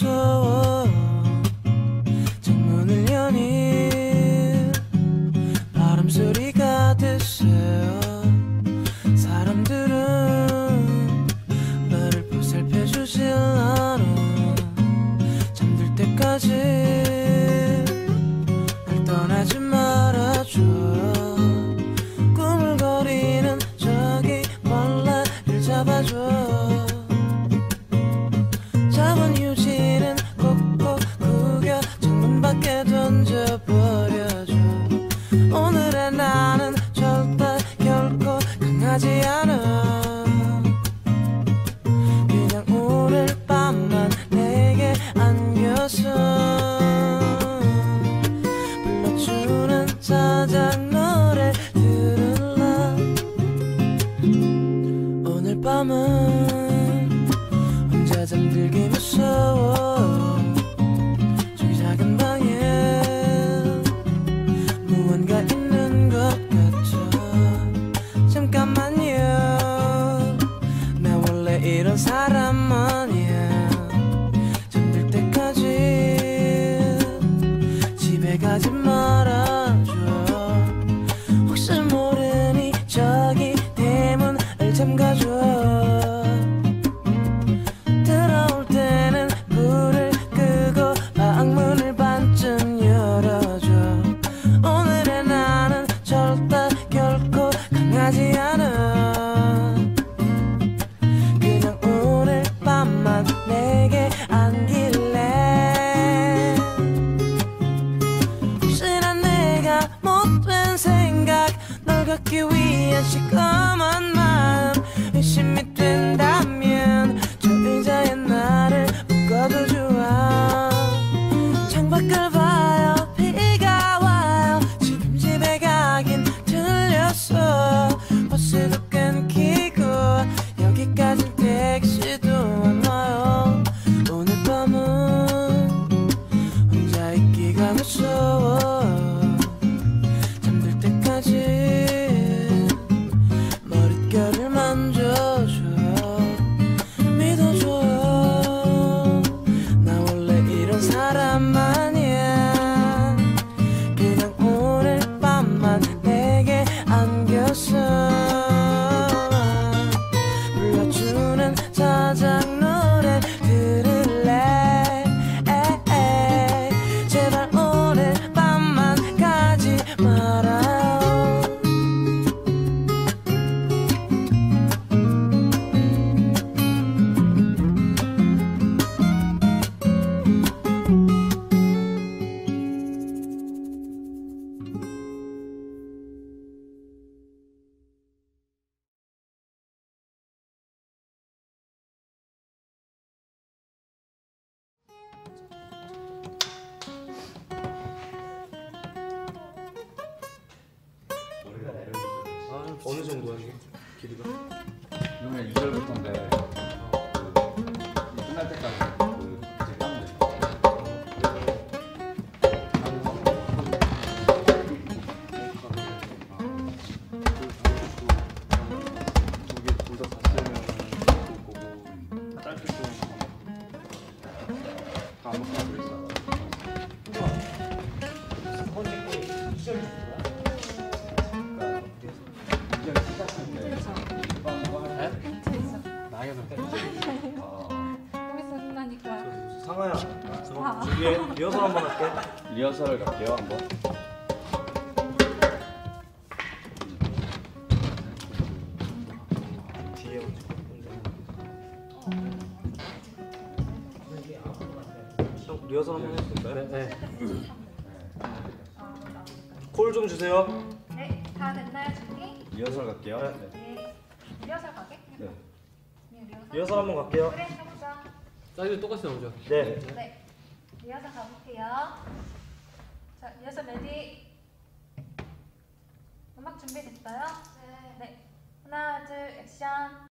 있기 원래 못된 생각 널 갖기 위한 시커먼 마음 의심이 된다면 저 의자에 나를 묶어도 좋아. 창밖을 봐요. 비가 와요. 지금 집에 가긴 들렸어. 버스도 끊기고 여기까지 택시 어느 정도야 이게 길이가? 이번에 2절부터인데 끝날 때까지 그 이제 까면 돼. 두개 둘다 갔으면 보고 짧게 좀 아무 까도 있어. 준비해 리허설 한번 할게 리허설 갈게요 한번. 형 리허설 한번 해도 될까요? 네. 콜 좀 주세요 네, 다 됐나요 준비? 리허설 갈게요. 네. 네. 리허설 가게? 네. 그냥 리허설? 리허설 한번 갈게요. 그래 해보자. 사이즈 똑같이 나오죠? 네. 네. 리허설 가볼게요. 자, 리허설 레디. 음악 준비됐어요? 네. 네. 하나, 둘, 액션.